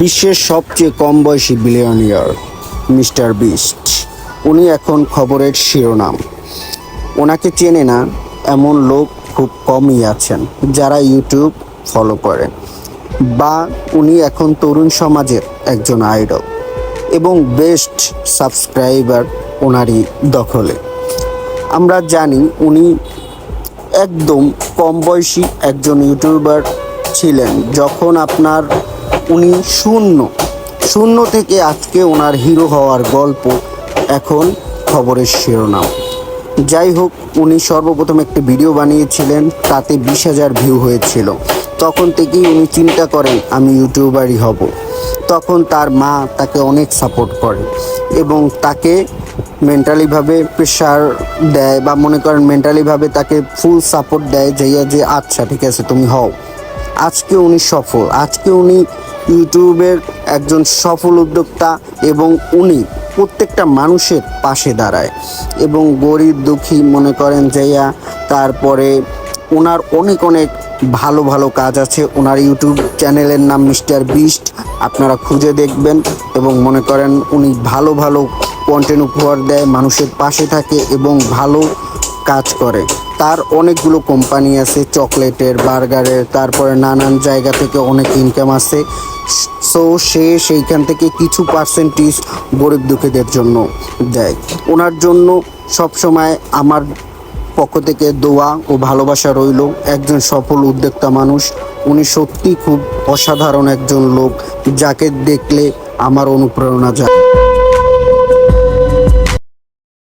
বিশ্বের সবচেয়ে কম বয়সী বিলিয়নিয়ার মিস্টার বিস্ট উনি এখন খবরের শিরোনাম। ওনাকে চেনে না, এমন লোক খুব কমই আছেন, যারা ইউটিউব ফলো করে বা উনি এখন তরুণ সমাজের একজন আইডল এবং বেস্ট সাবস্ক্রাইবার ওনারই দখলে। আমরা জানি উনি একদম কম বয়সী একজন ইউটিউবার ছিলেন, যখন আপনার উনি শূন্য। শূন্য থেকে আজকে ওনার হিরো হওয়ার গল্প এখন খবরের শিরোনাম। যাই হোক, উনি সর্বপ্রথম একটি ভিডিও বানিয়েছিলেন, তাতে বিশ হাজার ভিউ হয়েছিল। তখন থেকেই উনি চিন্তা করেন, আমি ইউটিউবারই হব। তখন তার মা তাকে অনেক সাপোর্ট করে এবং তাকে মেন্টালিভাবে প্রেশার দেয় বা মনে করেন মেন্টালিভাবে তাকে ফুল সাপোর্ট দেয় যে যে আচ্ছা ঠিক আছে, তুমি হও। আজকে উনি সফল। আজকে উনি ইউটিউবের একজন সফল উদ্যোক্তা এবং উনি প্রত্যেকটা মানুষের পাশে দাঁড়ায় এবং গরিব দুঃখী মনে করেন যাইয়া তারপরে ওনার অনেক অনেক ভালো ভালো কাজ আছে। ওনার ইউটিউব চ্যানেলের নাম মিস্টার বিস্ট, আপনারা খুঁজে দেখবেন এবং মনে করেন উনি ভালো ভালো কন্টেন্ট উপহার দেয়, মানুষের পাশে থাকে এবং ভালো কাজ করে। তার অনেকগুলো কোম্পানি আছে, চকলেটের, বার্গারের, তারপরে নানান জায়গা থেকে অনেক ইনকাম আছে সো সে সেইখান থেকে কিছু পার্সেন্টেজ গরিব দুঃখীদের জন্য দেয়। ওনার জন্য সবসময় আমার পক্ষ থেকে দোয়া ও ভালোবাসা রইল। একজন সফল উদ্যোক্তা মানুষ, উনি সত্যি খুব অসাধারণ একজন লোক, যাকে দেখলে আমার অনুপ্রেরণা যায়।